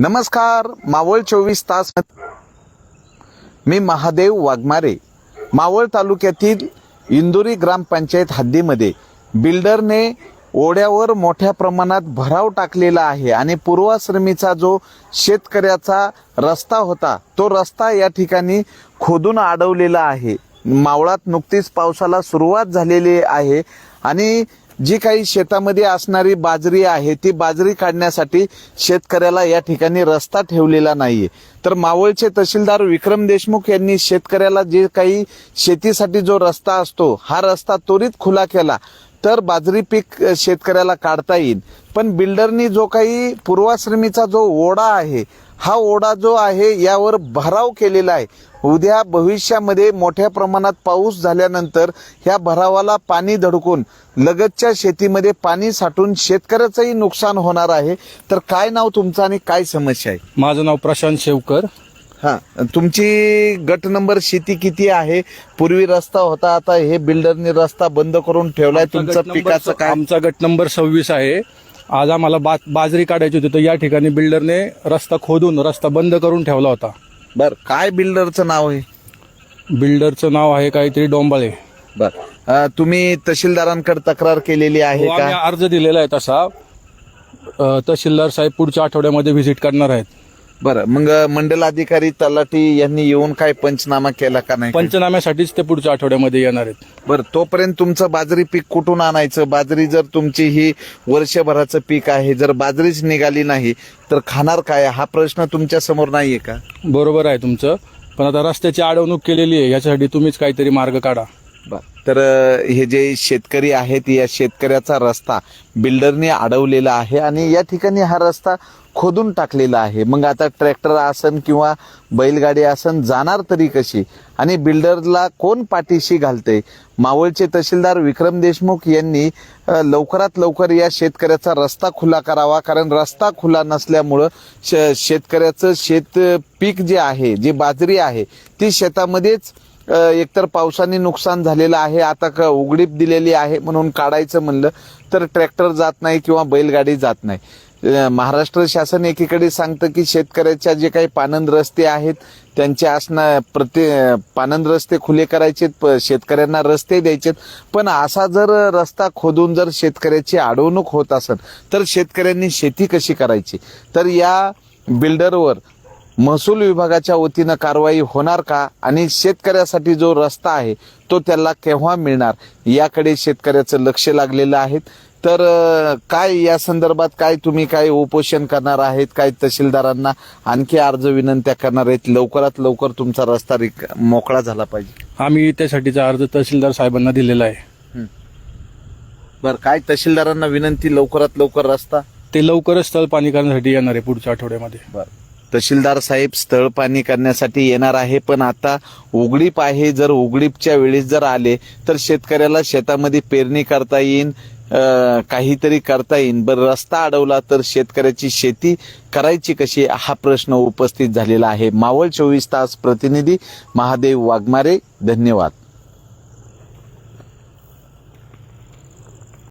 नमस्कार मावळ चोवीस तास मी महादेव वाघमारे मावळ तालुक्यातील इंदुरी ग्रामपंचायत हद्दीमध्ये. बिल्डरने ओढ्यावर मोठ्या प्रमाणात भराव टाकलेला आहे आणि पूर्वाश्रमीचा जो शेतकऱ्याचा रस्ता होता तो रस्ता या ठिकाणी खोदून अडवलेला आहे. मावळात नुकतीच पावसाला सुरुवात झालेली आहे आणि जी काही शेतामध्ये असणारी बाजरी आहे ती बाजरी काढण्यासाठी शेतकऱ्याला या ठिकाणी रस्ता ठेवलेला नाहीये. तर मावळचे तहसीलदार विक्रम देशमुख यांनी शेतकऱ्याला जे काही शेतीसाठी जो रस्ता असतो हा रस्ता त्वरित खुला केला. तर बाजरी पीक शेतकऱ्याला काढता येईल. पण बिल्डरनी जो काही पूर्वाश्रमीचा जो ओढा आहे हा ओढा जो आहे यावर भराव केलेला आहे. उद्या भविष्यामध्ये मोठ्या प्रमाणात पाऊस झाल्यानंतर ह्या भरावाला पाणी धडकून लगतच्या शेतीमध्ये पाणी साठून शेतकऱ्याचंही नुकसान होणार आहे. तर काय नाव तुमचं आणि काय समस्या आहे? माझं नाव प्रशांत शेवकर. हा. तुमची गट नंबर शेती किती आहे? पूर्वी रस्ता होता आता हे बिल्डरने रस्ता बंद करून ठेवलाय. तुमचं पिकाचं काय? आमचा गट नंबर सव्वीस आहे. आज आम्हाला बा बाजरी काढायची होती तर या ठिकाणी बिल्डरने रस्ता खोदून रस्ता बंद करून ठेवला होता. बर काय बिल्डरचं नाव आहे? बिल्डरचं नाव आहे काहीतरी डोंबाळे. बर. तुम्ही तहसीलदारांकडे तक्रार केलेली आहे हो, का? अर्ज दिलेला आहे तसा. तहसीलदार साहेब पुढच्या आठवड्यामध्ये व्हिजिट करणार आहेत. बरं मग मंडल अधिकारी तलाठी यांनी येऊन काय पंचनामा केला का नाही? पंचनाम्यासाठीच ते पुढच्या आठवड्यामध्ये येणार आहेत. बरं तोपर्यंत तुमचं बाजरी पीक कुठून आणायचं? बाजरी जर तुमची ही वर्षभराचं पीक आहे जर बाजरीच निघाली नाही तर खाणार काय? हा प्रश्न तुमच्यासमोर नाहीये का? बरोबर आहे तुमचं. पण आता रस्त्याची अडवणूक केलेली आहे याच्यासाठी तुम्हीच काहीतरी मार्ग काढा. बर तर हे जे शेतकरी आहेत या शेतकऱ्याचा रस्ता बिल्डरने अडवलेला आहे आणि या ठिकाणी हा रस्ता खोदून टाकलेलं आहे. मग आता ट्रॅक्टर आसन किंवा बैलगाडी आसन जाणार तरी कशी? आणि बिल्डरला कोण पाठीशी घालते? मावळचे तहसीलदार विक्रम देशमुख यांनी लवकरात लवकर या शेतकऱ्याचा रस्ता खुला करावा. कारण रस्ता खुला नसल्यामुळं श- शेतकऱ्याचं शेत पीक जे आहे जी बाजरी आहे ती शेतामध्येच एकतर पावसाने नुकसान झालेलं आहे आता क- उघडीप दिलेली आहे म्हणून काढायचं म्हणलं तर ट्रॅक्टर जात नाही किंवा बैलगाडी जात नाही. महाराष्ट्र शासन एकीकडे सांगतं की शेतकऱ्याच्या जे काही पानंद रस्ते आहेत त्यांचे असणार प्रति पानंद रस्ते खुले करायचे प- शेतकऱ्यांना रस्ते द्यायचेत. पण असा जर रस्ता खोदून जर शेतकऱ्याची अडवणूक होत असेल तर शेतकऱ्यांनी शेती कशी करायची? तर या बिल्डरवर महसूल विभागाच्या वतीनं कारवाई होणार का? आणि शेतकऱ्यासाठी जो रस्ता आहे तो त्याला केव्हा मिळणार? याकडे शेतकऱ्याचं लक्ष लागलेलं आहे. तर काय या संदर्भात काय तुम्ही काय उपोषण करणार आहेत काय तहसीलदारांना आणखी अर्ज विनंत्या करणार आहेत? लवकरात लवकर तुमचा रस्ता रिक मोकळा झाला पाहिजे. आम्ही त्यासाठीचा अर्ज तहसीलदार साहेबांना दिलेला आहे. बरं काय तहसीलदारांना विनंती लवकरात लवकर रस्ता? ते लवकरच स्थळ पाणी करण्यासाठी येणार आहे पुढच्या आठवड्यामध्ये. बर. तहसीलदार साहेब स्थळ पाणी करण्यासाठी येणार आहे पण आता उघडीप आहे. जर उघडीपच्या वेळेस जर आले तर शेतकऱ्याला शेतामध्ये पेरणी करता येईल काहीतरी करता येईल बरं रस्ता अडवला तर शेतकऱ्याची शेती करायची कशी? हा प्रश्न उपस्थित झालेला आहे. मावळ चोवीस तास प्रतिनिधी महादेव वाघमारे. धन्यवाद.